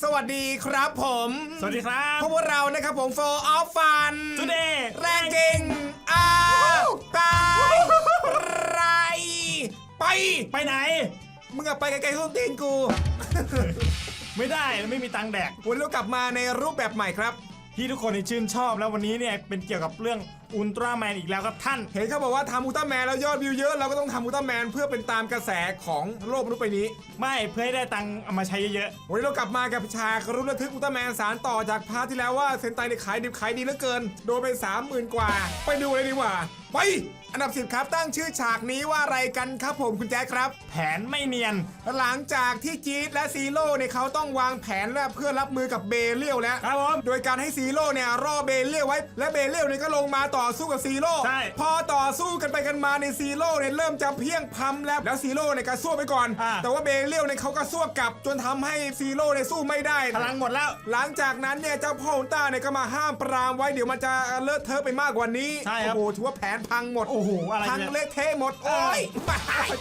สวัสดีครับผมสวัสดีครับพวกเรานะครับผม for of fun Today แรงจริงอ้าวตายไรไป ไปไหน มึงอะไปไกลๆส้นตีนกู ไม่ได้ไม่มีตังค์แดกวันนี้เรากลับมาในรูปแบบใหม่ครับ ที่ทุกคนที่ชื่นชอบแล้ววันนี้เนี่ยเป็นเกี่ยวกับเรื่องอุลตร้าแมนอีกแล้วครับท่าน เห็นเขาบอกว่าทำอุลตร้าแมนแล้วยอดวิวเยอะเราก็ต้องทำอุลตร้าแมนเพื่อเป็นตามกระแสของโลกมนุษย์ใบนี้ ไม่เพื่อให้ได้ตังค์เอามาใช้เยอะวันนี้เรากลับมากับฉากรุนระทึกอุลตร้าแมนสารต่อจากพาร์ทที่แล้วว่าเซนไตเนี่ยขายดิบขายดีเหลือเกิน โดนไปสามหมื่นกว่า ไปดูเลยดีกว่า ไป อันดับสิบครับตั้งชื่อฉากนี้ว่าอะไรกันครับผมคุณแจ๊คครับๆแผนไม่เนียน หลังจากที่จีดและซีโร่เนี่ยเขาต้องวางแผนและเพื่อรับมือกับเบเลียวแล้วครับผมโดยการให้ซีโร่เนี่ยรอเบเลียวไว้ และเบเลียวเนี่ยก็ลงมาต่อสู้กับซีโร่ใช่พอต่อสู้กันไปกันมาในซีโร่เนี่ยเริ่มจะเพียงพำแล้วแล้วซีโร่เนี่ยก็สู้ไปก่อน อ่า แต่ว่าเบเลียวเนี่ยเขาก็สู้กลับ จนทำให้ซีโร่เนี่ยสู้ไม่ได้ พลังหมดแล้ว หลังจากนั้นเนี่ยเจ้าพ่ออุลตร้าเนี่ยก็มาห้ามปรามไว้เดี๋ยวมันจะเลอะเทอะไปมากกว่านี้ใช่ครับ โอ้โหถือว่าแผนพังหมด โอ้โหอะไรพังเนี่ย เละเทะหมด โอ้ย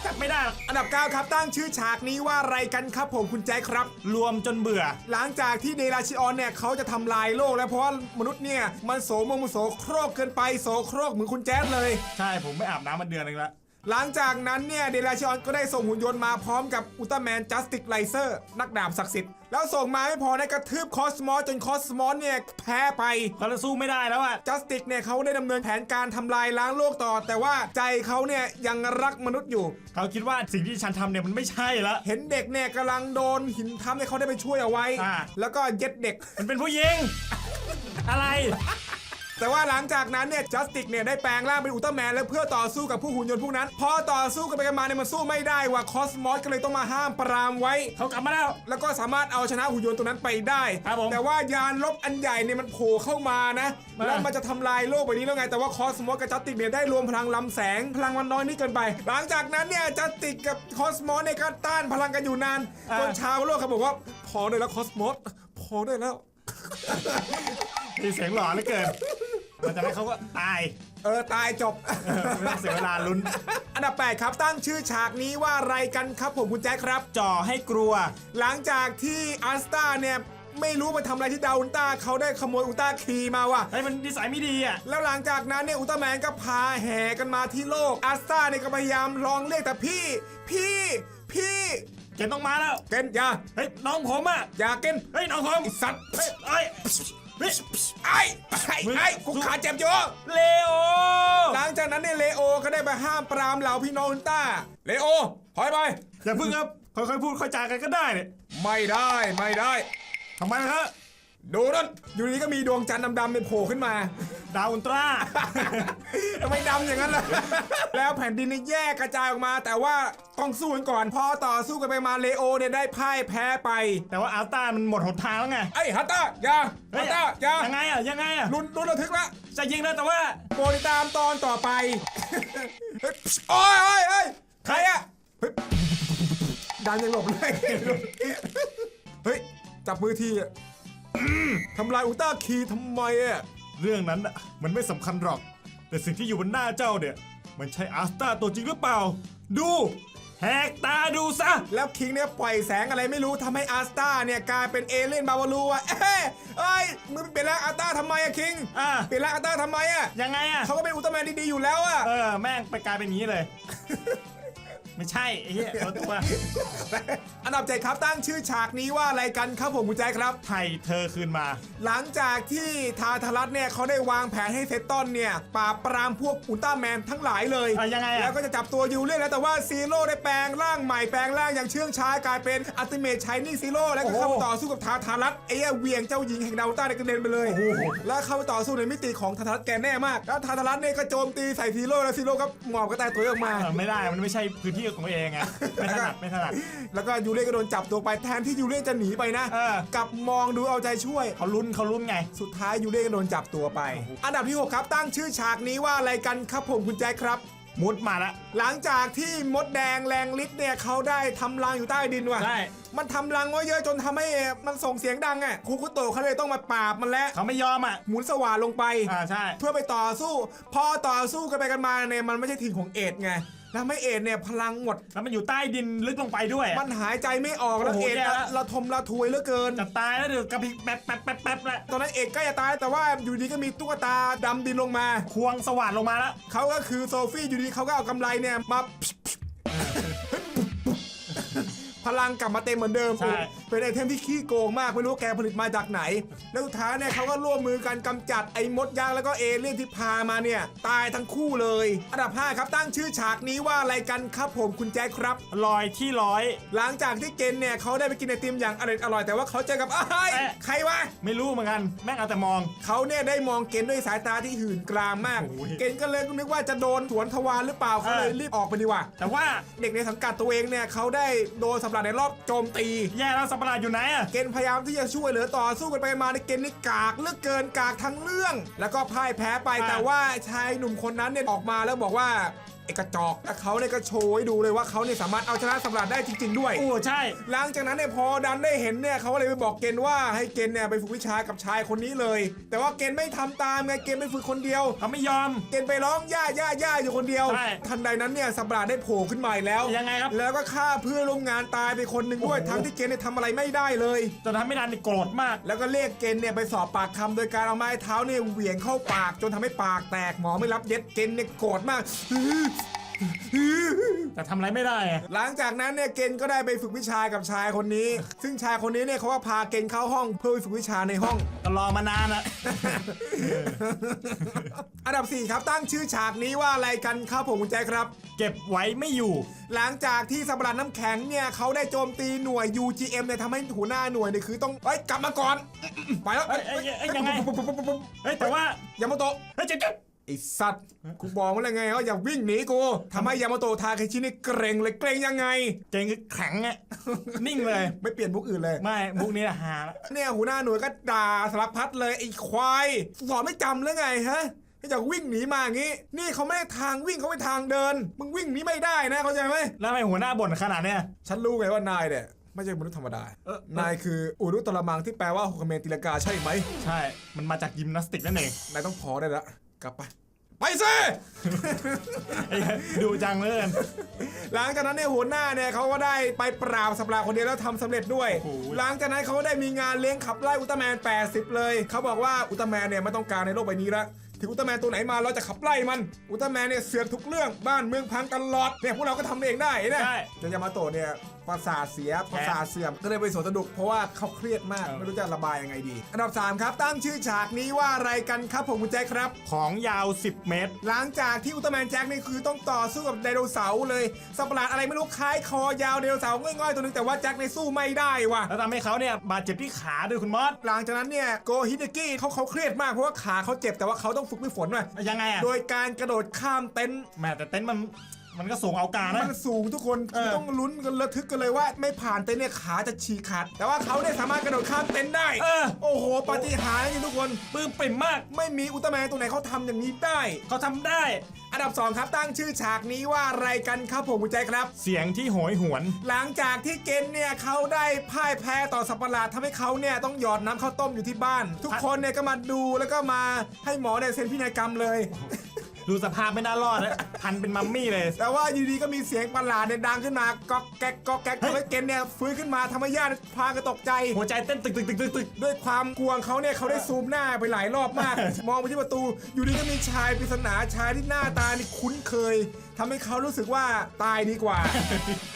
จับไม่ได้หรอกอันดับ 9 ครับตั้งชื่อฉากนี้ว่าอะไรกันครับผมคุณแจ๊คครับ รวมจนเบื่อ หลังจากที่เดราชิออนเนี่ยเขาจะทำลายโลกแล้วเพราะว่ามนุษย์เนี่ย มันโสมมโสโครกเกินไปโสโครกเหมือนคุณแจ๊ดเลย ใช่ผมไม่อาบน้ำมาเดือนหนึงแล้วหลังจากนั้นเนี่ยเดราชิออนก็ได้ส่งหุ่นยนต์มาพร้อมกับอุลตร้าแมนจัสติกไลเซอร์นักดาบศักดิ์สิทธิ์ แล้วส่งมาไม่พอได้กระทืบคอสมอสจนคอสมอสเนี่ยแพ้ไปเขาจะสู้ไม่ได้แล้วอะจัสติกเนี่ยเขาได้ดำเนินแผนการทำลายล้างโลกต่อ แต่ว่าใจเขาเนี่ยยังรักมนุษย์อยู่ เขาคิดว่าสิ่งที่ฉันทำเนี่ยมันไม่ใช่ละเห็นเด็กเนี่ยกำลังโดนหินทับเนี่ยเขาได้ไปช่วยเอาไว้ อ่า แล้วก็เย็ดเด็ก มันเป็นผู้หญิง อะไร แต่ว่าหลังจากนั้นเนี่ยจัสติกเนี่ยได้แปลงร่างเป็นอุลตร้าแมนแล้วเพื่อต่อสู้กับผู้หุ่นยนต์พวกนั้น พอต่อสู้กันไปกันมาเนี่ยมันสู้ไม่ได้ว่ะคอสมอสก็เลยต้องมาห้ามปรามไว้เขากลับมาแล้ว แล้วก็สามารถเอาชนะหุ่นยนต์ตัวนั้นไปได้ครับผมแต่ว่ายานลบอันใหญ่เนี่ยมันโผล่เข้ามานะมา แล้วมันจะทำลายโลกใบนี้แล้วไงแต่ว่าคอสมอสกับจัสติกเนี่ยได้รวมพลังลำแสงพลังมันน้อยนิดเกินไป หลังจากนั้นเนี่ยจัสติกกับคอสมอสเนี่ยก็ต้านพลังกันอยู่นานจนชาวโลกเขาบอกว่าพอได้แล้วคอสมอสพอได้แล้ว มีเสียงหล่อเหลือเกิน หลังจากนั้นเขาก็ตายเออตายจบไม่ต้องเสียเวลาลุ้น อันดับ 8 ครับตั้งชื่อฉากนี้ว่าอะไรกันครับผมคุณแจ๊คครับ จ่อให้กลัว หลังจากที่อัสตาเนี่ย ไม่รู้มาทำอะไรที่ดาวอุลตร้าเขาได้ขโมยอุลตร้าคีย์มาว่ะไอ้ยมันนิสัยไม่ดีอะ แล้วหลังจากนั้นเนี่ยอุลตร้าแมนก็พาแห่กันมาที่โลกอัสตาเนี่ยก็พยายามลองเรียกแต่พี่ พี่ พี่เกณฑ์ต้องมาแล้ว เกนอย่าเฮ้ยน้องผมอะอย่าเกนเฮ้ยน้องผมไอสัตว์ เฮ้ยเฮ้ยเฮ้ย ไอ้ไอ้มึงไอ้กูขาเจ็บอยู่เลโอ หลังจากนั้นเนี่ยเลโอก็ได้ไปห้ามปรามเหล่าพี่น้องอุลตร้า เลโอถอยไปอย่าพึ่งครับค่อยๆพูดค่อยจากันก็ได้เนี่ยไม่ได้ไม่ได้ ทำไมล่ะครับ ดูนั่นอยู่ดีก็มีดวงจันทร์ดำๆเนี่ยโผล่ขึ้นมา ดาวอุลตร้า ทำไมดำอย่างนั้นล่ะ แล้วแผ่นดินเนี่ยแยกกระจายออกมา แต่ว่าต้องสู้กันก่อนพอต่อสู้กันไปมาเลโอเนี่ยได้พ่ายแพ้ไป แต่ว่าอัลต้ามันหมดหนทางแล้วไงไอ้ฮัตตาอย่าเฮ้ฮัยตตาอย่ายังไงอะยังไงอะลุ้นลุ้นระทึกละจะยิงแล้วแต่ว่า โปรดติดตามตอนต่อไปเฮ้ยโอ้ยโอ้ยโอ้ยใครอะเฮ้ยดันยังหลบเลยเฮ้ยจับมือทีอะอืม ทำลายอุลตร้าคีย์ทำไมอะเรื่องนั้นอะมันไม่สำคัญหรอก แต่สิ่งที่อยู่บนหน้าเจ้าเนี่ย มันใช่อัลต้าตัวจริงหรือเปล่า ดูแหกตาดูซะ แล้วคิงเนี่ยปล่อยแสงอะไรไม่รู้ทำให้อาร์สตาเนี่ยกลายเป็นเอเลี่ยนบาวารูอะเอ้ยเอ้ยมึงเปลี่ยนร่างอาร์ตาทำไมอะคิงอะ เปลี่ยนร่างอาร์ตาทำไมอะยังไงอะ เขาก็เป็นอุลตร้าแมนดีๆอยู่แล้วอะเออ แม่งไปกลายเป็นอย่างนี้เลย ไม่ใช่ไอ้เหี้ยเอาตัวอันดับเจ็ดครับตั้งชื่อฉากนี้ว่าอะไรกันครับผมคุณแจ๊คครับ ไทยเธอคืนมา หลังจากที่ทาทารัตเนี่ยเขาได้วางแผนให้เซตตอนเนี่ยปราบปรามพวกอุลตร้าแมนทั้งหลายเลยอะยังไงอะแล้วก็จะจับตัวยูเล่นแล้วแต่ว่าซีโร่ได้แปลงร่างใหม่แปลงร่างอย่างเชื่องช้ากลายเป็นอัลติเมทชายนี่ซีโร่แล้วก็เข้ามาต่อสู้กับทาทารัตไอ้เวียงเจ้าหญิงแห่งดาวอุลตร้าในกระเด็นไปเลย โอ้โห แล้วเข้าไปต่อสู้ในมิติของทาทารัตแกแน่มากแล้วทาทารัตเนี่ยก็โจมตีใส่ซีโร่แล้วซีโร่ก็หมอบกระแตตัวออกมา เออไม่ได้มันไม่ใช่พื้นที่ของตัวเองไงไม่ถนัดไม่ถนัด แล้วก็ยูเล่ก็โดนจับตัวไปแทนที่ยูเล่จะหนีไปนะเออ กลับมองดูเอาใจช่วย เขาลุ้นเขาลุ้นไง สุดท้ายยูเล่ก็โดนจับตัวไป อันดับที่ 6 ครับตั้งชื่อฉากนี้ว่าอะไรกันครับผมคุณแจ็คครับ มุดมาละ หลังจากที่มดแดงแรงฤทธิ์เนี่ยเขาได้ทำรังอยู่ใต้ดินว่ะ ใช่ มันทำรังไว้เยอะจนทำให้มันส่งเสียงดังอะคูคุโตะเขาเลยต้องมาปราบมันแล้วเขาไม่ยอมอะหมุนสว่านลงไป อ่าใช่ เพื่อไปต่อสู้ พอต่อสู้กันไปกันมาเนี่ยมันไม่ใช่ทีมของเอ็ดไง แล้วไม่เอ็ดเนี่ยพลังหมด แล้วมันอยู่ใต้ดินลึกลงไปด้วยอะมันหายใจไม่ออกแล้วโอ้โหเอ็ดแย่อะแล้วระทมระทวยเหลือเกิน จะตายแล้วเดี๋ยวกระพริบแป๊บแป๊บแป๊บแป๊บแล้วตอนนั้นเอกใกล้จะตายแต่ว่าอยู่ดีก็มีตุ๊กตาดำดินลงมา ควงสว่านลงมาแล้ว เขาก็คือโซฟี่อยู่ดีเขาก็เอากำไรเนี่ยมาพ ลังกลับมาเต็มเหมือนเดิม ใช่ เป็นไอเทมที่ขี้โกงมาก ไม่รู้แกผลิตมาจากไหน แล้วสุดท้ายเนี่ยเขาก็ร่วมมือกันกำจัดไอ้มดยักษ์แล้วก็เอเลี่ยนที่พามาเนี่ย ตายทั้งคู่เลย อันดับ 5 ครับตั้งชื่อฉากนี้ว่าอะไรกันครับผมคุณแจ็คครับ ลอยที่ร้อย หลังจากที่เกนเนี่ยเขาได้ไปกินไอติมอย่างอร่อยอร่อยแต่ว่าเขาเจอกับอ้ายเอ๊ะใครวะ ไม่รู้เหมือนกัน แม่งเอาแต่มอง เขาเนี่ยได้มองเกณฑ์ด้วยสายตาที่หื่นกรามมาก โอ้ยเกณฑ์ก็เลยนึกว่าจะโดนสวนทวารหรือเปล่าเขาเลยเออรีบออกไปดีกว่า แต่ว่า เด็กในสังกัดตัวเองเนี่ยเขาได้โดนสำหรับในรอบโจมตี แย่แล้วสัตว์ประหลาดอยู่ไหนอะเกณฑ์พยายามที่จะช่วยเหลือต่อสู้กันไปมาในเกณฑ์นี่กากเหลือกเกินกากทั้งเรื่อง แล้วก็พ่ายแพ้ไปแต่ว่าชายหนุ่มคนนั้นเนี่ยออกมาแล้วบอกว่าไอ้กระจอกแล้วเขาเนี่ยก็โชว์ให้ดูเลยว่าเขาเนี่ยสามารถเอาชนะสำหรับได้จริง ๆ ด้วย โอ้ใช่ หลังจากนั้นเนี่ยพอดันได้เห็นเนี่ยเขาก็เลยไปบอกเกณฑ์ว่าให้เกณฑ์เนี่ยไปฝึกวิชากับชายคนนี้เลย แต่ว่าเกณฑ์ไม่ทำตามไงเกณฑ์ไปฝึกคนเดียว เขาไม่ยอม เกณฑ์ไปร้องย่าย่าย่าอยู่คนเดียว ใช่ ทันใดนั้นเนี่ยสัปดาห์ได้โผล่ขึ้นมาอีกแล้ว ยังไงครับ แล้วก็ฆ่าเพื่อนร่วมงานตายไปคนหนึ่งด้วยโอ้โห ทั้งที่เกณฑ์เนี่ยทำอะไรไม่ได้เลย จนทำให้ดันนี่โกรธมาก แล้วก็เรียกเกณฑ์เนี่ยไปสอบปากคำโดยการเอาไม้เท้าเนี่ยเหวี่ยงเข้าปากจนทำให้ปากแตกหมอไม่รับเย็ดเกณฑ์เนี่ยโกรธมาก แต่ทำอะไรไม่ได้อะหลังจากนั้นเนี่ยเกณฑ์ก็ได้ไปฝึกวิชากับชายคนนี้ ซึ่งชายคนนี้เนี่ยเขาก็พาเกณฑ์เข้าห้องเพื่อไปฝึกวิชาในห้อง ก็รอมานานอะ อันดับ4ครับตั้งชื่อฉากนี้ว่าอะไรกันครับผมคุณแจ๊คครับ เก็บไว้ไม่อยู่ หลังจากที่สัตว์ประหลาดน้ำแข็งเนี่ยเขาได้โจมตีหน่วย UGM เนี่ยทำให้หัวหน้าหน่วยเนี่ยคือต้องเอ้ยกลับมาก่อน ไปแล้วเอ้ยเอ้ยเอ้ยยังไง เฮ้ยแต่ว่า ยามาโตะ เฮ้ยเจ๊บ ไอสัตว์กูบอกมาแล้วไงว่าอย่าวิ่งหนีกูทำให้ยามาโตะทาเคชินี่เกรงเลยเกรงยังไง เก่งคือแข็งอะ นิ่งเลย ไม่เปลี่ยนบุกอื่นเลย ไม่มุกนี้อะหาละเนี่ยหัวหน้าหน่วยก็ด่าสารพัดเลยไอ้ควายสอนไม่จำหรือไงฮะให้จากวิ่งหนีมาอย่างงี้ นี่เขาไม่ได้ทางวิ่งเขาไม่ทางเดิน มึงวิ่งหนีไม่ได้นะเข้าใจไหมแล้วทำไมหัวหน้าบ่นขนาดเนี้ย ฉันรู้ไงว่านายเนี่ยไม่ใช่มนุษย์ธรรมดา เออ นายคืออุรุตรมังที่แปลว่าฮุกเมนตีลากาใช่ไหม ใช่ มันมาจากยิมนาสติกนั่นเอง นายต้องพอได้ละ กลับไป ไปซิไอ้ดูจังเลย หลังจากนั้นเนี่ยหัวหน้าเนี่ยเขาก็ได้ไปปราบสัปดาห์คนเดียวแล้วทำสำเร็จด้วย โอ้โห หลังจากนั้นเขาก็ได้มีงานเลี้ยงขับไล่อุลตร้าแมน 80 เลย เขาบอกว่าอุลตร้าแมนเนี่ยไม่ต้องการในโลกใบนี้ละถึงอุลตร้าแมนตัวไหนมาเราจะขับไล่มัน อุลตร้าแมนเนี่ยเสือกทุกเรื่องบ้านเมืองพังตลอดเนี่ยพวกเราก็ทำเองได้นะใช่แต่ยามาโตะเนี่ยประสาทเสียประสาทเสื่อมก็เลยไปสวนสนุกเพราะว่าเขาเครียดมากเออไม่รู้จะระบายยังไงดี อันดับสามครับตั้งชื่อฉากนี้ว่าอะไรกันครับผมคุณแจ๊คครับ ของยาว 10 เมตร หลังจากที่อุลตร้าแมนแจ็คนี่คือต้องต่อสู้กับไดโนเสาร์เลยสัตว์ประหลาดอะไรไม่รู้คล้ายคอยาวไดโนเสาร์ง่อยๆตัวนึงแต่ว่าแจ็คในสู้ไม่ได้ว่ะแล้วทำให้เขาเนี่ยบาดเจ็บที่ขาด้วยคุณมอสหลังจากนั้นเนี่ยโกฮิเดกิเขาเขาเครียดมากเพราะว่าขาเขาเจ็บแต่ว่าเขาต้องฝึกไม่ฝนว่ะยังไงอะโดยการกระโดดข้ามเต็นท์แหม่แต่เต็นท์มัน มันก็ส่งเอาการนะ มันสูงทุกคนเออคือต้องลุ้นกันระทึกกันเลยว่า ไม่ผ่านเต็นท์เนี่ยขาจะฉีกขาดแต่ว่าเขาเนี่ยสามารถกระโดดข้ามเต็นท์ได้ เออ โอ้โหปาฏิหาริย์จริงๆทุกคน ปลื้มปิ่มมากไม่มีอุลตร้าแมนตัวไหนเขาทำอย่างนี้ได้ เขาทำได้ อันดับสองครับตั้งชื่อฉากนี้ว่าอะไรกันครับผมคุณใจครับ เสียงที่โหยหวน หลังจากที่เกณฑ์เนี่ยเขาได้พ่ายแพ้ต่อสัตว์ประหลาดทำให้เขาเนี่ยต้องหยอดน้ำข้าวต้มอยู่ที่บ้าน ทุกคนเนี่ยก็มาดูแล้วก็มาให้หมอเนี่ยเซ็นพินัยกรรมเลย ดูสภาพไม่น่ารอดแล้วพันเป็นมัมมี่เลย แต่ว่าอยู่ดีก็มีเสียงประหลาดเนี่ยดังขึ้นมาก๊อกแก๊กก๊อกแก๊กทำให้เกณฑ์เนี่ยฟื้นขึ้นมาทำให้ญาติพากันตกใจ หัวใจเต้นตึกตึกตึกตึกตึกด้วยความกลัวของเขาเนี่ยเขาได้ซูมหน้าไปหลายรอบมาก มองไปที่ประตู อยู่ดีก็มีชายปริศนาชายที่หน้าตานี่คุ้นเคย ทำให้เขารู้สึกว่าตายดีกว่า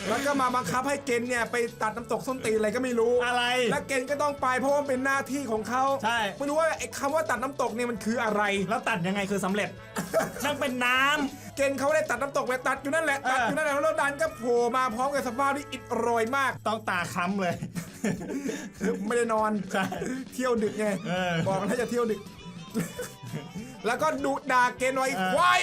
แล้วก็มาบังคับให้เกณฑ์เนี่ยไปตัดน้ำตกส้นตีนอะไรก็ไม่รู้อะไร และเกณฑ์ก็ต้องไปเพราะว่ามันเป็นหน้าที่ของเขาใช่ ไม่รู้ว่าไอ้คำว่าตัดน้ำตกเนี่ยมันคืออะไร แล้วตัดยังไงคือสำเร็จ นั่งเป็นน้ำ เกณฑ์เขาได้ตัดน้ำตกไปตัดอยู่นั่นแหละตัดอยู่นั่นแหละแล้วดันก็โผล่มาพร้อมกับสภาพที่อิดโรยมาก ต้องตาค้ำเลย ไม่ได้นอนใช่เที่ยวดึกไงเออบอกแล้วจะเที่ยวดึก แล้วก็ดุด่าเกณฑ์ไว้เออ ควาย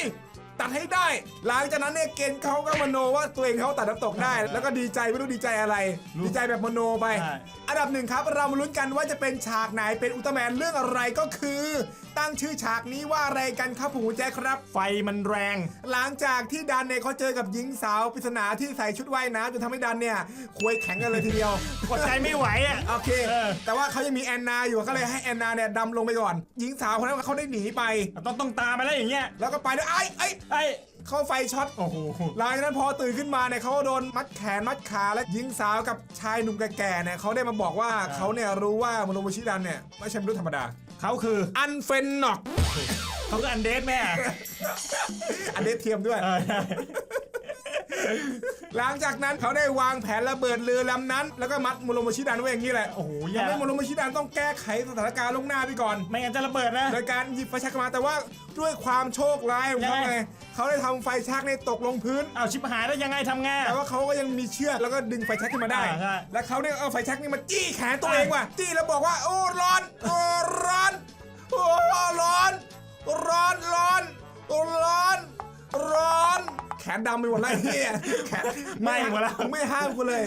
ตัดให้ได้ หลังจากนั้นเนี่ยเกณฑ์เขาก็มโนว่าตัวเองเขาตัดน้ำตกได้ แล้วก็ดีใจไม่รู้ดีใจอะไร ดีใจแบบมโนไป ใช่ อันดับหนึ่งครับ เรามาลุ้นกันว่าจะเป็นฉากไหนเป็นอุลตร้าแมนเรื่องอะไรก็คือ ตั้งชื่อฉากนี้ว่าอะไรกันครับผมแจ๊คครับ ไฟมันแรง หลังจากที่ดันเนี่ยเขาเจอกับหญิงสาวปริศนาที่ใส่ชุดว่ายน้ำจนทำให้ดันเนี่ยควยแข็งกันเลยทีเดียว กดใจไม่ไหวอะ โอเค เออ แต่ว่าเขายังมีแอนนาอยู่ก็เลยให้แอนนาเนี่ยดำลงไปก่อน หญิงสาวคนนั้นเขาได้หนีไป ต้องต้องตามไปแล้วอย่างเงี้ยแล้วก็ไปด้วยไอ้ไอ้ไอ้ เข้าไฟช็อต โอ้โหหลังจากนั้นพอตื่นขึ้นมาเนี่ยเขาก็โดนมัดแขนมัดขาและหญิงสาวกับชายหนุ่มแก่ๆเนี่ยเขาได้มาบอกว่าเขาเนี่ยรู้ว่าโมโนโมชิดันเนี่ยไม่ใช่มนุษย์ธรรมดา เขาคืออันเฟนนอกเขาคืออันเดสแม่ อันเดสเทียมด้วย เออใช่ หลังจากนั้นเขาได้วางแผนระเบิดเรือลำนั้น แล้วก็มัดโมโนโมชิดันไว้อย่างนี้แหละโอ้โหแย่ทำให้โมโนโมชิดันต้องแก้ไขสถานการณ์ลวงหน้าไปก่อน ไม่งั้นจะระเบิดนะ โดยการหยิบไฟแชักมาแต่ว่าด้วยความโชคร้ายของเขายังไง ไงเขาได้ทำไฟแชักในยตกลงพื้น เอาชิบหายแล้วยังไงทำไงแต่ว่าเขาก็ยังมีเชือกแล้วก็ดึงไฟแช็กขึ้นมาได้ อ่าใช่ แล้วเขาเนี่ยเอาไฟแช็กนี่มาจี้แขนตัวเองว่ะจี้แล้วบอกว่าโอ้ร้อนโอ้ร้อนโอ้ร้อนร้อนร้อนร้อนร้อน แขนดำไปหมดแล้วไอ้เฮียแขนไหม้หมดแล้วไม่ห้ามกูเลย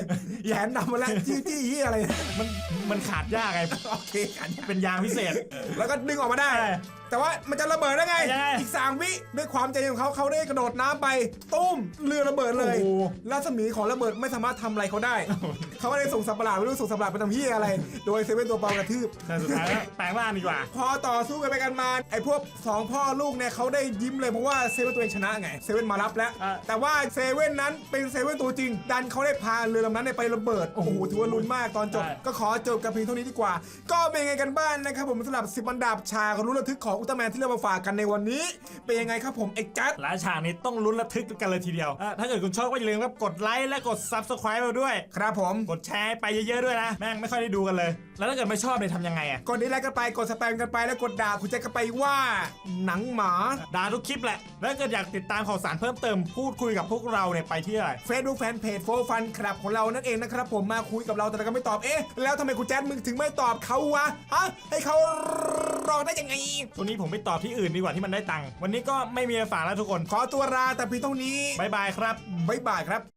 แขนดำหมดแล้วจี้จี้เฮียอะไรมันมันขาดยากไง โอเคอันนี้เป็นยางพิเศษ แล้วก็ดึงออกมาได้ ใช่แต่ว่ามันจะระเบิดได้ไง ยังไงอีกสามวิด้วยความใจเย็นของเขาเขาได้กระโดดน้ำไป ตุ้มเรือระเบิดเลย โอ้โห รัศมีของระเบิดไม่สามารถทำอะไรเขาได้ เขาไม่ได้ส่งสัตว์ประหลาดไม่รู้ส่งสัตว์ประหลาดไปทำเฮียอะไร โดยเซเว่นตัวเปล่ากระทืบ แต่สุดท้ายแล้วแปลงร่างดีกว่า พอต่อสู้กันไปกันมาไอ้พวกสองพ่อลูกเนี่ยเขาได้ยิ้มเลยเพราะว่าเซเว่นตัวเองชนะไงเซเว่นมารับแล้ว อะ แต่ว่าเซเว่นนั้นเป็นเซเว่นตัวจริง ดันเขาได้พาเรือลำนั้นเนี่ยไประเบิด โอ้โหถือว่าลุ้นมากตอนจบ ใช่ ก็ขอจบกันเพียงเท่านี้ดีกว่า ก็เป็นยังไงกันบ้างนะครับผมสำหรับสิบอันดับฉากรู้ระทึกของอุลตร้าแมนที่เรามาฝากกันในวันนี้ เป็นยังไงครับผมเอกจัดหลายฉากนี้ต้องลุ้นระทึกกันเลยทีเดียวอะถ้าเกิดคุณชอบก็อย่าลืมครับกดไลค์และกด subscribe เราด้วย ครับผม กดแชร์ไปเยอะๆด้วยนะ แม่งไม่ค่อยได้ดูกันเลย แล้วถ้าเกิดไม่ชอบเนี่ยทำยังไงอะกดดีไลค์กันไปกดสแปมกันไปแล้วกดด่าคุณแจ็คกันไปว่าหนังหมา ด่าทุกคลิปแหละ แล้วถ้าเกิดอยากติดตามข่าวสารเพิ่มเติมพูดคุยกับพวกเราเนี่ยไปที่อะไร Facebook Fanpage โฟฟันคลับของเรานั่นเองนะครับผมมาคุยกับเราแต่เราก็ไม่ตอบเอ๊ะแล้วทำไมคุณแจ๊ดมึงถึงไม่ตอบเขาวะฮะให้เขารอได้ยังไง ตัวนี้ผมไปตอบที่อื่นดีกว่าที่มันได้ตังค์วันนี้ก็ไม่มีอะไรฝากแล้วทุกคน ขอตัวลาแต่เพียงเท่านี้บายบายครับ บ๊ายบายครับ